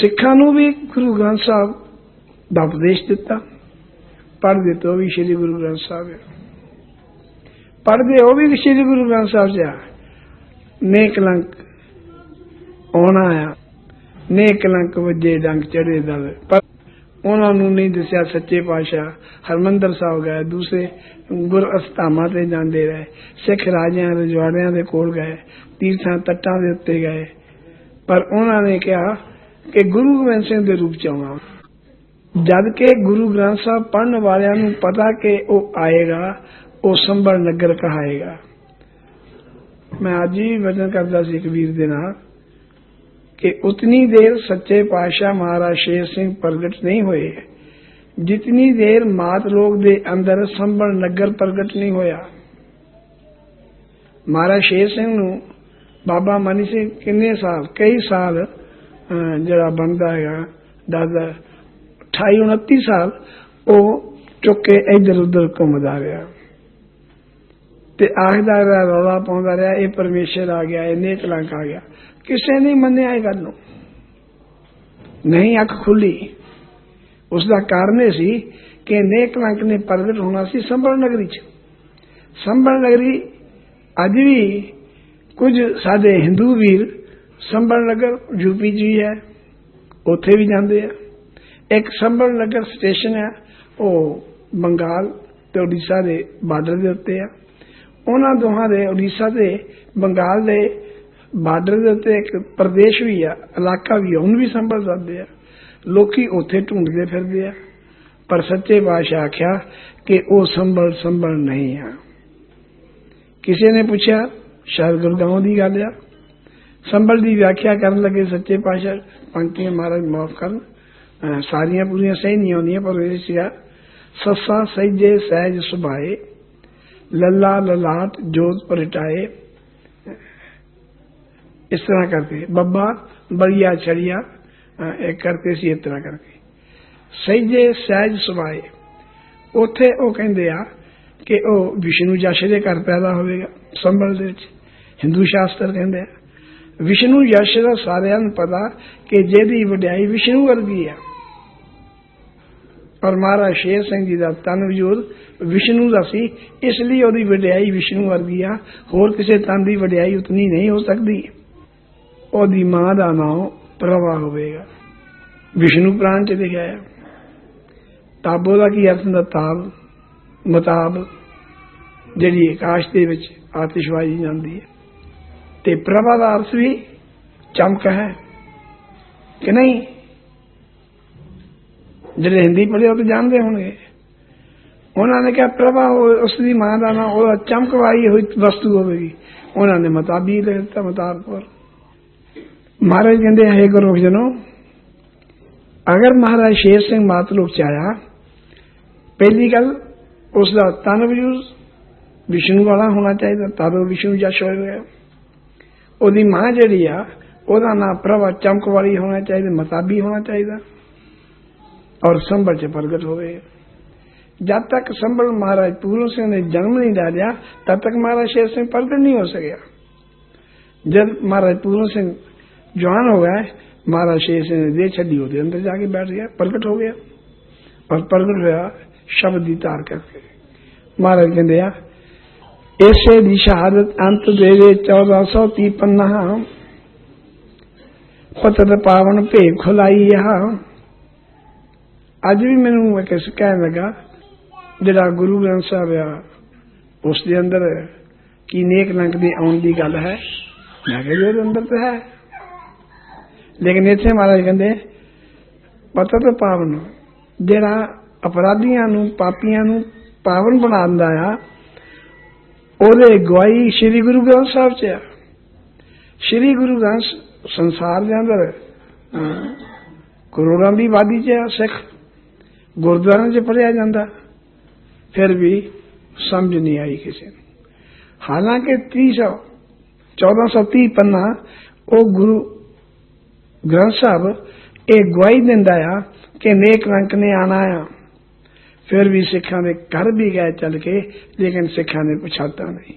ਸਿੱਖਾਂ ਨੂੰ ਵੀ ਗੁਰੂ ਗ੍ਰੰਥ ਸਾਹਿਬ ਦਾ ਉਪਦੇਸ਼ ਦਿੱਤਾ। ਪੜ੍ਹਦੇ ਤੋਂ ਵੀ ਸ੍ਰੀ ਗੁਰੂ ਗ੍ਰੰਥ ਸਾਹਿਬ ਹੈ ਪੜ੍ਹਦੇ ਉਹ ਵੀ ਸ੍ਰੀ ਗੁਰੂ ਗ੍ਰੰਥ ਸਾਹਿਬ ਜੀ ਨੇ ਕਲੰਕ ਆਉਣਾ ਆ। ਨੇ ਕਲੰਕ ਵਜੇ ਡੰਗ ਚੜੇ ਦਲ। ਪਰ ਉਹਨਾਂ ਨੂੰ ਨਹੀਂ ਦੱਸਿਆ ਸੱਚੇ ਪਾਤਸ਼ਾਹ ਹਰਮੰਦਰ ਸਾਹਿਬ ਗਏ। ਦੂਸਰੇ ਗੁਰ ਅਸਥਾਮਾਂ ਤੇ ਜਾਂਦੇ ਰਹੇ। ਸਿੱਖ ਰਾਜਿਆਂ ਰਜਵਾੜਿਆਂ ਦੇ ਕੋਲ ਗਏ। ਤੀਰਥਾਂ ਤੱਟਾਂ ਦੇ ਉੱਤੇ ਗਏ। ਪਰ ਉਹਨਾਂ ਨੇ ਕਿਹਾ ਕਿ ਗੁਰੂ ਗੋਬਿੰਦ ਸਿੰਘ ਦੇ ਰੂਪ ਚ ਆਉਣਾ। ਜਦ ਕਿ ਗੁਰੂ ਗ੍ਰੰਥ ਸਾਹਿਬ ਪੜਨ ਵਾਲਿਆਂ ਨੂੰ ਪਤਾ ਕਿ ਉਹ ਆਏਗਾ, ਉਹ ਸੰਭਲ ਨਗਰ ਕਹਾਏਗਾ। ਮੈਂ ਅੱਜ ਹੀ ਵਚਨ ਕਰਦਾ ਸੀ ਕਬੀਰ ਦੇ ਨਾਲ ਕਿ ਉਤਨੀ ਦੇਰ ਸੱਚੇ ਪਾਤਸ਼ਾਹ ਮਹਾਰਾਜ ਸ਼ੇਰ ਸਿੰਘ ਪ੍ਰਗਟ ਨਹੀਂ ਹੋਏ। ਜਿਤਨੀ ਦੇਰ ਮਾਤ ਲੋਕ ਦੇ ਅੰਦਰ ਸੰਭਲ ਨਗਰ ਪ੍ਰਗਟ ਨਹੀਂ ਹੋਇਆ। ਮਹਾਰਾਜ ਸ਼ੇਰ ਸਿੰਘ ਨੂੰ ਬਾਬਾ ਮਨੀ ਸਿੰਘ ਕਿੰਨੇ ਸਾਲ, ਕਈ ਸਾਲ ਜਿਹੜਾ ਬਣਦਾ ਹੈਗਾ ਦਾਦਾ 28 29 ਸਾਲ, ਉਹ ਚੁੱਕ ਕੇ ਇੱਧਰ ਉੱਧਰ ਘੁੰਮਦਾ ਰਿਹਾ। ਤੇ ਆਖਦਾ ਰਿਹਾ, ਰੌਲਾ ਪਾਉਂਦਾ ਰਿਹਾ, ਇਹ ਪਰਮੇਸ਼ਰ ਆ ਗਿਆ, ਇਹ ਨੇਕ ਲੰਕ ਆ ਗਿਆ। ਕਿਸੇ ਨੇ ਮੰਨਿਆ ਇਹ ਗੱਲ ਨੂੰ। ਨਹੀਂ, ਅੱਖ ਖੁੱਲੀ। ਉਸ ਦਾ ਕਾਰਨ ਇਹ ਸੀ ਕਿ ਨੇਕ ਲੰਕ ਨੇ ਪ੍ਰਗਟ ਹੋਣਾ ਸੀ ਸੰਭਲ ਨਗਰੀ ਚ। ਸੰਭਲ ਨਗਰੀ ਅੱਜ ਵੀ ਕੁਝ ਸਾਡੇ ਹਿੰਦੂ ਵੀਰ ਸੰਭਲ ਨਗਰ ਯੂਪੀ ਜੀ ਹੈ ਉੱਥੇ ਵੀ ਜਾਂਦੇ ਆ। ਇੱਕ ਸੰਭਲ ਨਗਰ ਸਟੇਸ਼ਨ ਹੈ ਉਹ ਬੰਗਾਲ ਤੇ ਉੜੀਸਾ ਦੇ ਬਾਰਡਰ ਦੇ ਉੱਤੇ ਆ। ਉਹਨਾਂ ਦੋਹਾਂ ਦੇ ਉੜੀਸਾ ਤੇ ਬੰਗਾਲ ਦੇ ਬਾਰਡਰ ਦੇ ਉੱਤੇ ਇੱਕ ਪ੍ਰਦੇਸ਼ ਵੀ ਆ ਇਲਾਕਾ ਵੀ ਆ, ਉਹਨੂੰ ਵੀ ਸੰਭਲ ਸਕਦੇ ਆ। ਲੋਕੀ ਉੱਥੇ ਢੂੰਡਦੇ ਫਿਰਦੇ ਆ। ਪਰ ਸੱਚੇ ਪਾਤਸ਼ਾਹ ਆਖਿਆ ਕਿ ਉਹ ਸੰਭਲ ਸੰਭਲ ਨਹੀਂ ਆ। ਕਿਸੇ ਨੇ ਪੁੱਛਿਆ ਸ਼ਾਇਦ ਗੁਰਗਾਉਂ ਦੀ ਗੱਲ ਆ। ਸੰਭਲ ਦੀ ਵਿਆਖਿਆ ਕਰਨ ਲੱਗੇ ਸੱਚੇ ਪਾਤਸ਼ਾਹ ਪੰਕਤੀਆਂ ਮਹਾਰਾਜ ਮਾਫ ਕਰਨ ਅਹ ਸਾਰੀਆਂ ਪੂਰੀਆਂ ਸਹੀ ਨਹੀਂ ਆਉਂਦੀਆਂ ਪਰ ਇਹ ਸੀਗਾ ਸੱਸਾ ਸਹਿਜੇ ਸਹਿਜ ਸੁਭਾਏ ਲੱਲਾ ਲਲਾਟ ਜੋਤ ਪਰਟਾਏ ਇਸ ਤਰ੍ਹਾਂ ਕਰਕੇ ਬੱਬਾ ਬੜੀਆ ਛੜੀਆ ਅਹ ਇਹ ਕਰਤੇ ਸੀ ਇਸ ਤਰ੍ਹਾਂ ਕਰਕੇ ਸਹਿਜੇ ਸਹਿਜ ਸੁਭਾਏ ਉੱਥੇ ਉਹ ਕਹਿੰਦੇ ਆ ਕਿ ਉਹ ਵਿਸ਼ਨੂੰ ਜਸ਼ ਦੇ ਘਰ ਪੈਦਾ ਹੋਵੇਗਾ ਸੰਭਲ ਦੇ ਵਿੱਚ ਹਿੰਦੂ ਸ਼ਾਸਤਰ ਕਹਿੰਦੇ ਆ ਵਿਸ਼ਨੂੰ ਯਸ਼ ਦਾ ਸਾਰਿਆਂ ਨੂੰ ਪਤਾ ਕਿ ਜਿਹਦੀ ਵਡਿਆਈ ਵਿਸ਼ਨੂੰ ਵਰਗੀ ਆ। ਔਰ ਮਹਾਰਾਜ ਸ਼ੇਰ ਸਿੰਘ ਜੀ ਦਾ ਤਨ ਵਜੂਦ ਵਿਸ਼ਨੂੰ ਦਾ ਸੀ, ਇਸ ਲਈ ਉਹਦੀ ਵਡਿਆਈ ਵਿਸ਼ਨੂੰ ਵਰਗੀ ਆ। ਹੋਰ ਕਿਸੇ ਤਨ ਦੀ ਵਡਿਆਈ ਉਤਨੀ ਨਹੀਂ ਹੋ ਸਕਦੀ। ਉਹਦੀ ਮਾਂ ਦਾ ਨਾਮ ਪ੍ਰਭਾ ਹੋਵੇਗਾ। ਵਿਸ਼ਨੂੰ ਪ੍ਰਾਣ ਚ ਲਿਖਿਆ ਹੈ ਤਾਬੋ ਦਾ ਕੀ ਅਰਥ ਹੁੰਦਾ? ਤਾਬ ਮਤਾਬ ਜਿਹੜੀ ਆਕਾਸ਼ ਦੇ ਵਿੱਚ ਆਤਿਸ਼ਬਾਜ਼ੀ ਜਾਂਦੀ ਹੈ। ਤੇ ਪ੍ਰਭਾ ਦਾ ਅਰਥ ਵੀ ਚਮਕ ਹੈ ਕਿ ਨਹੀਂ? ਜਿਹੜੇ ਹਿੰਦੀ ਪੜ੍ਹੇ ਉਹ ਤਾਂ ਜਾਣਦੇ ਹੋਣਗੇ। ਉਹਨਾਂ ਨੇ ਕਿਹਾ, ਪ੍ਰਭਾ ਉਸ ਦੀ ਮਾਂ ਦਾ ਨਾਮ ਉਹ ਚਮਕ ਹੋਈ ਵਸਤੂ ਹੋਵੇਗੀ। ਉਹਨਾਂ ਨੇ ਮਤਾਬੀ ਦੇ ਦਿੱਤਾ ਮਤਾਬਪੁਰ ਮਹਾਰਾਜ ਕਹਿੰਦੇ ਹੈ ਗੁਰੂ ਜਨੋ ਅਗਰ ਮਹਾਰਾਜ ਸ਼ੇਰ ਸਿੰਘ ਮਾਤਲੂਕ ਚ ਆਇਆ, ਪਹਿਲੀ ਗੱਲ ਉਸ ਦਾ ਤਨ ਵਜੂਦ ਵਿਸ਼ਨੂੰ ਵਾਲਾ ਹੋਣਾ ਚਾਹੀਦਾ, ਤਦ ਉਹ ਵਿਸ਼ਨੂੰ ਜਸ਼ ਹੋਏਗਾ ਉਹਦੀ ਮਾਂ ਜਿਹੜੀ ਆ ਉਹਦਾ ਨਾਮ ਪ੍ਰਭਾ ਚਮਕ ਵਾਲੀ ਹੋਣਾ ਚਾਹੀਦਾ ਮਤਾਬੀ ਹੋਣਾ ਚਾਹੀਦਾ ਔਰ ਸੰਭਲ ਚ ਪ੍ਰਗਟ ਹੋਵੇ ਜਦ ਤੱਕ ਸੰਭਲ ਮਹਾਰਾਜ ਪੂਰਨ ਸਿੰਘ ਨੇ ਜਨਮ ਨਹੀਂ ਲੈ ਲਿਆ ਤਦ ਤੱਕ ਮਹਾਰਾਜ ਸ਼ੇਰ ਸਿੰਘ ਪ੍ਰਗਟ ਨਹੀਂ ਹੋ ਸਕਿਆ ਜਦ ਮਹਾਰਾਜ ਪੂਰਨ ਸਿੰਘ ਜਵਾਨ ਹੋ ਗਏ ਮਹਾਰਾਜ ਸ਼ੇਰ ਸਿੰਘ ਨੇ ਦੇ ਛੱਡੀ ਉਹਦੇ ਅੰਦਰ ਜਾ ਕੇ ਬੈਠ ਗਿਆ ਪ੍ਰਗਟ ਹੋ ਗਿਆ ਔਰ ਪ੍ਰਗਟ ਹੋਇਆ ਸ਼ਬਦ ਦੀ ਧਾਰ ਕਰਕੇ ਮਹਾਰਾਜ ਕਹਿੰਦੇ ਆ ਇਸੇ ਦੀ ਸ਼ਹਾਦਤ ਅੰਤ ਦੇ ਦੇ 1430 ਪਤਰ ਪਾਵਨ ਭੇ ਖੁਲਾਈ ਆ ਅੱਜ ਵੀ ਮੈਨੂੰ ਇੱਕ ਕਹਿਣ ਲੱਗਾ ਜਿਹੜਾ ਗੁਰੂ ਗ੍ਰੰਥ ਸਾਹਿਬ ਆ ਉਸ ਦੇ ਅੰਦਰ ਕੀ ਨੇਕ ਲੰਕ ਦੇ ਆਉਣ ਦੀ ਗੱਲ ਹੈ ਮੈਂ ਕਿਹਾ ਜੀ ਅੰਦਰ ਤਾਂ ਹੈ ਲੇਕਿਨ ਇੱਥੇ ਮਹਾਰਾਜ ਕਹਿੰਦੇ ਪਤਾ ਪਾਵਨ ਜਿਹੜਾ ਅਪਰਾਧੀਆਂ ਨੂੰ ਪਾਪੀਆਂ ਨੂੰ ਪਾਵਨ ਬਣਾ ਦਿੰਦਾ ਆ ਉਹਦੇ ਗਵਾਹੀ ਸ੍ਰੀ ਗੁਰੂ ਗ੍ਰੰਥ ਸਾਹਿਬ ਚ ਆ। ਸ੍ਰੀ ਗੁਰੂ ਗ੍ਰੰਥ ਸੰਸਾਰ ਦੇ ਅੰਦਰ ਕਰੋੜਾਂ ਦੀ ਆਬਾਦੀ ਚ ਆ ਸਿੱਖ। ਗੁਰਦੁਆਰਿਆਂ 'ਚ ਪੜਿਆ ਜਾਂਦਾ। ਫਿਰ ਵੀ ਸਮਝ ਨਹੀਂ ਆਈ ਕਿਸੇ ਨੂੰ। ਹਾਲਾਂਕਿ 300 1430 ਪੰਨਾ ਉਹ ਗੁਰੂ ਗ੍ਰੰਥ ਸਾਹਿਬ ਇਹ ਗਵਾਹੀ ਦਿੰਦਾ ਆ ਕਿ ਨੇਕ ਰੰਕ ਨੇ ਆਣਾ ਆ। ਫਿਰ ਵੀ ਸਿੱਖਾਂ ਦੇ ਘਰ ਵੀ ਗਏ ਚੱਲ ਕੇ ਲੇਕਿਨ ਸਿੱਖਾਂ ਨੇ ਪਛਾਤਾ ਨਹੀਂ